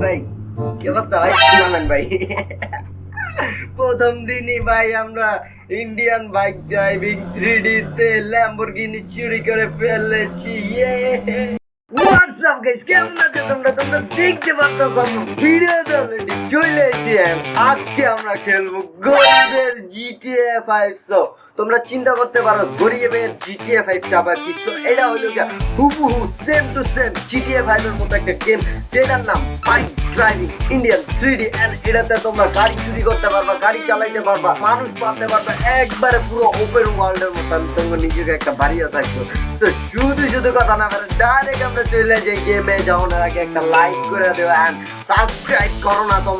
ভাই, কি অবস্থা ভাই? ভাই? প্রথম দিনই ভাই আমরা ইন্ডিয়ান বাইক ড্রাইভিং থ্রি তে ল্যাম্বরগিনি চুরি করে ফেলেছি হোয়াটসঅ্যাপ গাইস কেমন আছে তোমরা? তোমরা দেখতে পারতেছ ভিডিও চলে এসেছি। আজকে আমরা খেলব গরিবের জিটিএ ফাইভ সো তোমরা চিন্তা করতে পারো গরিবের জিটিএ ফাইভ টা আবার কি So, এটা হলো গিয়া হুবহু same to same GTA five এর মতো একটা গেম যেটার নাম bike driving Indian three D and এটাতে তোমরা গাড়ি চুরি করতে পারবা গাড়ি চালাইতে পারবা মানুষ মারতে পারবা একবারে পুরো ওপেন ওয়ার্ল্ড এর মতো। আমি তোমার নিজেকে একটা বাড়িও থাকব। So, শুধু শুধু কথা না বলে ডাইরেক্ট আমরা চলে যাই গেমে যাওয়ার আগে একটা লাইক করে দেও এন্ড সাবস্ক্রাইব করো না তোমরা।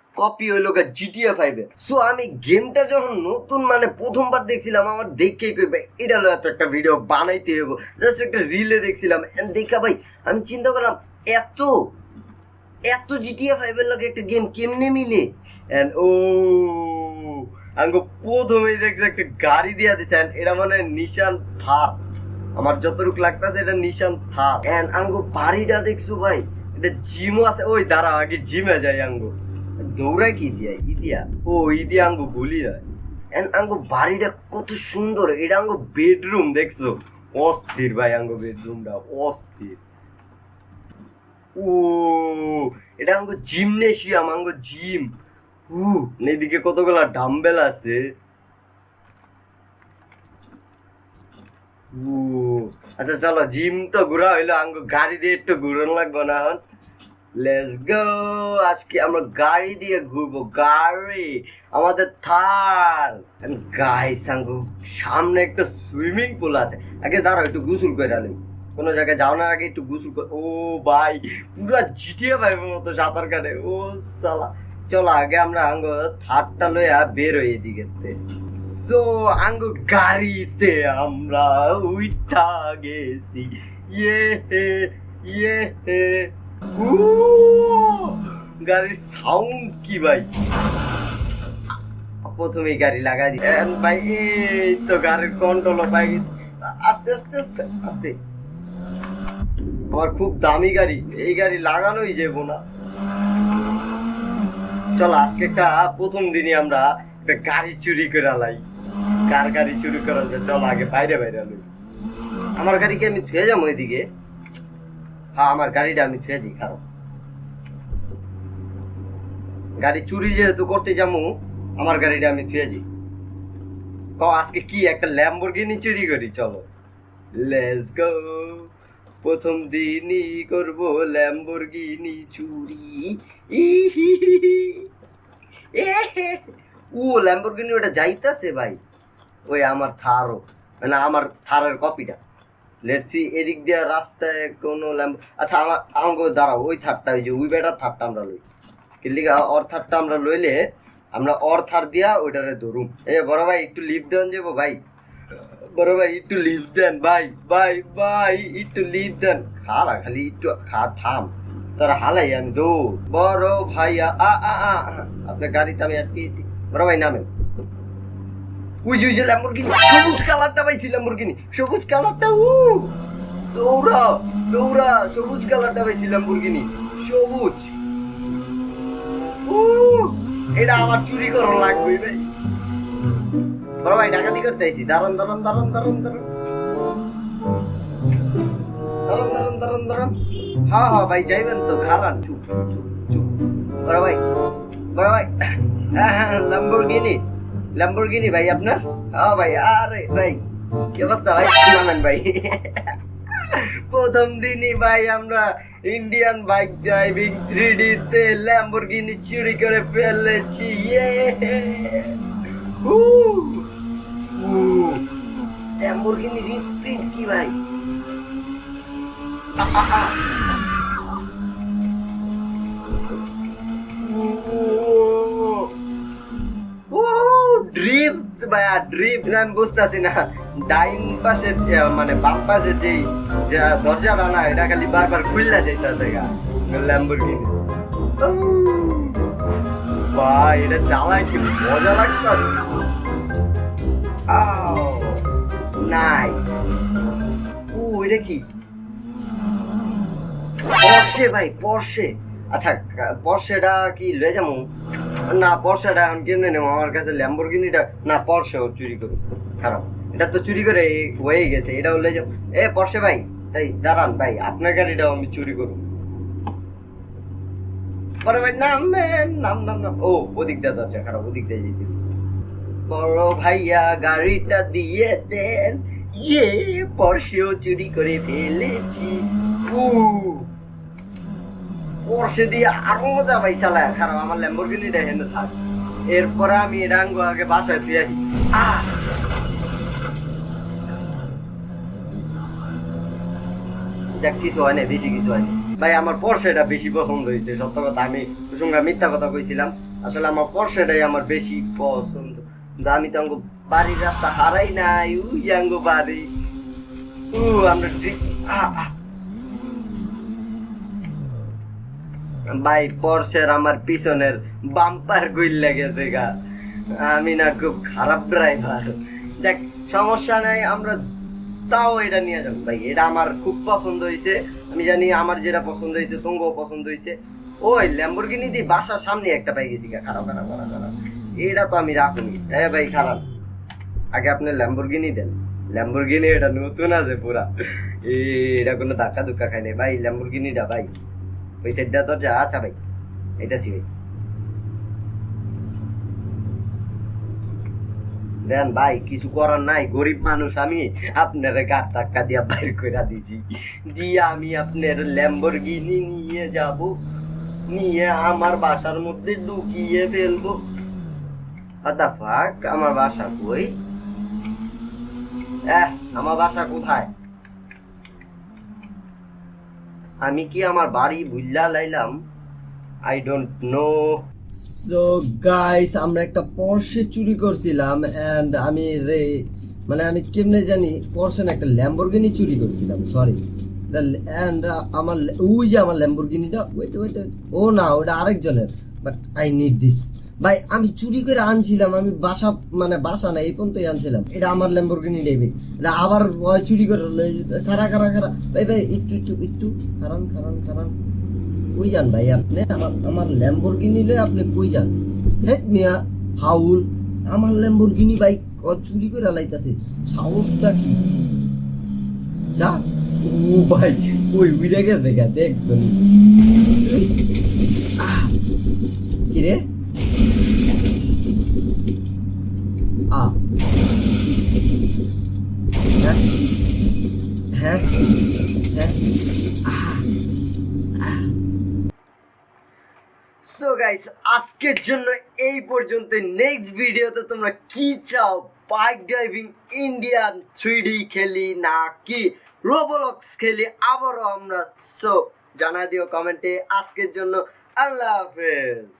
কপি হইল জিটিএ ফাইভ সো আমি গেমটা যখন নতুন মানে প্রথমবার দেখছিলাম, আমার দেখেই কই ভাই এটা এত একটা ভিডিও বানাইতে হইব। জাস্ট একটা রিলে দেখছিলাম দেখা ভাই, আমি চিন্তা করলাম, এত এত জিটিএ ফাইভ এর লগে একটা গেম কেমনে মিলে? এন্ড ও, আঙ্গো প্রথমেই দেখছি একটা গাড়ি দিয়া দিছে, and এটা মানে নিশান থার আমার যতটুক লাগতাছে, এটা নিশান থার এন্ড আঙ্গো বাড়িটা দেখছ ভাই, এটা জিমও আছে। ওই দাঁড়া আগে জিমে যাই, আঙ্গো। দৌড়াই কি দিয়া? ই দিয়া ও ই দিয়া আঙ্গো গুলি হয়। এন্ড আঙ্গো বাড়িটা কত সুন্দর। এটা আঙ্গো বেডরুম দেখছ? অস্থির ভাই আঙ্গো বেডরুমটা অস্থির। ও, এটা আঙ্গো জিমনেশিয়াম আঙ্গো জিম হু, এদিকে কতগুলা ডাম্বেল আছে। ও আচ্ছা চলো জিম তো ঘোরা হইল, আঙ্গো গাড়ি দিয়ে একটু ঘুরানো লাগবে না এখন। লেটস গো আজকে আমরা গাড়ি দিয়ে ঘুরবো, গাড়ি, আমাদের থার গাইস আঙ্গো, সামনে একটা সুইমিং পুল আছে। আগে দাঁড়াও, একটু গোসল করে আনি। কোনো জায়গায় যাওয়ার আগে একটু গোসল করে ও ভাই, পুরো জিটিয়ে পাইবো মতো সাঁতার কাটে। ও সালা। চলো, আগে আমরা আঙ্গ থারটা লইয়া বের হই এদিকে। সো আঙ্গ, গাড়িতে আমরা উঠা গেছি। ইয়ে হে ইয়ে হে। গাড়ির সাউন্ড কি ভাই? প্রথমেই গাড়ি লাগাই ভাই, এই তো গাড়ির কন্ট্রোল পাই আস্তে আস্তে আস্তে আস্তে। আমার খুব দামি গাড়ি। এই গাড়ি লাগানোই যাব না। চল, আজকে একটা প্রথম দিনই আমরা একটা গাড়ি চুরি করে লাই। কার গাড়ি চুরি করা চল, আগে বাইরে বাইরে আলো আমার গাড়িকে আমি ধুয়ে যাব ওইদিকে হ্যাঁ আমার গাড়িটা আমি থুয়ে দিই, খারাপ। গাড়ি চুরি যেহেতু করতে যাব, আমার গাড়িটা আমি থুয়ে দিই। ক আজকে কি একটা ল্যাম্বরগিনি চুরি করি? চলো। লেটস গো প্রথম দিনই করব ল্যাম্বরগিনি চুরি। ও ল্যাম্বরগিনি ওটা যাইতাছে ভাই। ওই আমার থারও মানে আমার থারের কপিটা লেটসি এদিক দিয়ে রাস্তায় কোনো ল্যাম্ব আচ্ছা আমার আমাকে দাঁড়াও, ওই থারটা ওই যে উই বেটার থারটা আমরা লই। কিল্লিগা অর থারটা আমরা লইলে আমরা অর থার দিয়া ওইটারে ধরুম। এ, বড় ভাই, একটু লিভ দেন যাব ভাই। বড় ভাই, একটু লিভ দেন, ভাই ভাই ভাই, একটু লিভ দেন। খালা, খালি একটু খা, থাম। তার হালাই, আমি দৌ বড় ভাইয়া, আ আ আ। আপনার গাড়িতে আমি আটকেছি বড় ভাই, নামেন। ওই যে ওই যে ল্যাম্বরগিনি সবুজ কালারটা পাইছি ল্যাম্বরগিনি সবুজ কালারটা, উ! দৌড়া দৌড়া, সবুজ কালারটা পাইছি ল্যাম্বরগিনি সবুজ। এটা আমার চুরি করা লাগবে ভাই বড় ভাই, ডাকাতি করতে আইছি। দারুণ দারুণ দারুণ দারুণ দারুণ দারুণ দারুণ দারুণ দারুণ হ্যাঁ হ্যাঁ ভাই, যাইবেন তো, খারান। চুপ চুপ চুপ বড় ভাই বড় ভাই হ্যাঁ হ্যাঁ ল্যাম্বরগিনি ল্যাম্বরগিনি ভাই, আপনার? হ্যাঁ ভাই, আরে, ভাই, কি অবস্থা, ভাই? নামেন ভাই? প্রথম দিনই, ভাই, আমরা ইন্ডিয়ান বাইক ড্রাইভিং থ্রি তে ল্যাম্বরগিনি চুরি করে ফেলেছি ল্যাম্বরগিনি স্পিড কি, ভাই? ভাইয়া ড্রিফট আমি বুঝতেছি না। ডাইন পাশে মানে বাম পাশে যেই, যে দরজাটা না এটা খালি বারবার খুললা যাইতেছে গা ল্যাম্বরগিনি ভাই, এটা চালায় কি মজা লাগতাছে? নাইস ও, এটা কি? পর্ষে ভাই পর্ষে আচ্ছা পর্ষেটা কি লয়ে যাব? না পর্ষেটা এখন কিনে নেব। আমার কাছে ল্যাম্বরগিনিটা না পর্ষে ও চুরি করুন খারাপ। এটা তো চুরি করে হয়ে গেছে। এটা হলে যাব এ পর্ষে ভাই তাই দাঁড়ান ভাই, আপনার গাড়িটাও আমি চুরি করুন পরে ভাই নামবেন নাম নাম নাম। ও, ওদিক দিয়ে দরজা খারাপ, ওদিক দিয়ে যেতে বড় ভাইয়া গাড়িটা দিয়ে দেন ইয়ে পরশেও চুরি করে ফেলেছি। উ পরশে দিয়ে আরও মজা ভাই চালায় খারাপ আমার ল্যাম্বরগিনিটা হেনে থাক। এরপরে আমি রাঙ্গ আগে বাসায় তুই আসি! যাক কিছু হয় না বেশি কিছু হয় ভাই, আমার পরশেটা বেশি পছন্দ হয়েছে, সত্য কথা, আমি কুসুমরা মিথ্যা কথা কইছিলাম। আসলে আমার পরশেটাই আমার বেশি পছন্দ। আমি তো আমাকে বাড়ির রাস্তা হারাই নাই, উই আঙ্গো বাড়ি। উ, আমরা ভাই পরশের আমার পিছনের বাম্পার গুইল লেগেছে গা আমি না খুব খারাপ ড্রাইভার দেখ সমস্যা নাই, আমরা তাও এটা নিয়ে যাব। ভাই, এটা আমার খুব পছন্দ হয়েছে আমি জানি আমার যেটা পছন্দ হয়েছে তোমাকেও পছন্দ হয়েছে ওই ল্যাম্বরগিনি দিয়ে বাসার সামনে একটা পাই গেছি খারাপ খারাপ খারাপ খারাপ। এটা তো আমি রাখুনি। হ্যাঁ ভাই, খারাপ। আগে আপনি ল্যাম্বরগিনি দেন। ল্যাম্বরগিনি এটা নতুন আছে পুরা। এটা কোনো ধাক্কা ধুক্কা খাই নাই। ভাই ল্যাম্বরগিনিটা ভাই ওই সেটটা দরজা আচ্ছা ভাই এটা সি ভাই। দেন ভাই, কিছু করার নাই, গরিব মানুষ আমি, আপনার গাড় ধাক্কা দিয়া বাইর করে দিছি। দিয়ে আমি আপনার ল্যাম্বরগিনি নিয়ে যাব, নিয়ে আমার বাসার মধ্যে ঢুকিয়ে ফেলব। আদা ফাক আমার বাসা কই? আমার বাসা কোথায়? আমি কি আমার বাড়ি ভুল্লা লাইলাম? I don't know so guys আমরা একটা পর্সে চুরি করছিলাম এন্ড আমি রে মানে আমি কেমনে জানি পর্সে না একটা ল্যাম্বরগিনি চুরি করছিলাম সরি এন্ড আমার ওই যে আমার ল্যাম্বরগিনিটা ওয়েট ওয়েট ও না, ওটা আরেকজনের বাট আই নিড দিস ভাই, আমি চুরি করে আনছিলাম, আমি বাসা মানে বাসা না, এই পর্যন্তই আনছিলাম। এটা আমার ল্যাম্বরগিনি নেবে এটা আবার চুরি করে খারা খারা খারা ভাই ভাই, একটু একটু একটু খারান খারান খারান কই যান ভাই আপনি? আমার আমার ল্যাম্বরগিনি লয়ে আপনি কই যান? হেট মিয়া, ফাউল। আমার ল্যাম্বরগিনি বাইক চুরি করে লাইতাছে। সাহসটা কি? যা। ও ভাই ওই উইরে গেছে দেখ তুমি গাইস আজকের জন্য এই পর্যন্ত নেক্সট ভিডিওতে তোমরা কি চাও? বাইক ড্রাইভিং ইন্ডিয়ান থ্রি খেলি নাকি রোবলক্স খেলি? আবারও আমরা সো জানা দিও কমেন্টে আজকের জন্য আল্লাহ হাফেজ।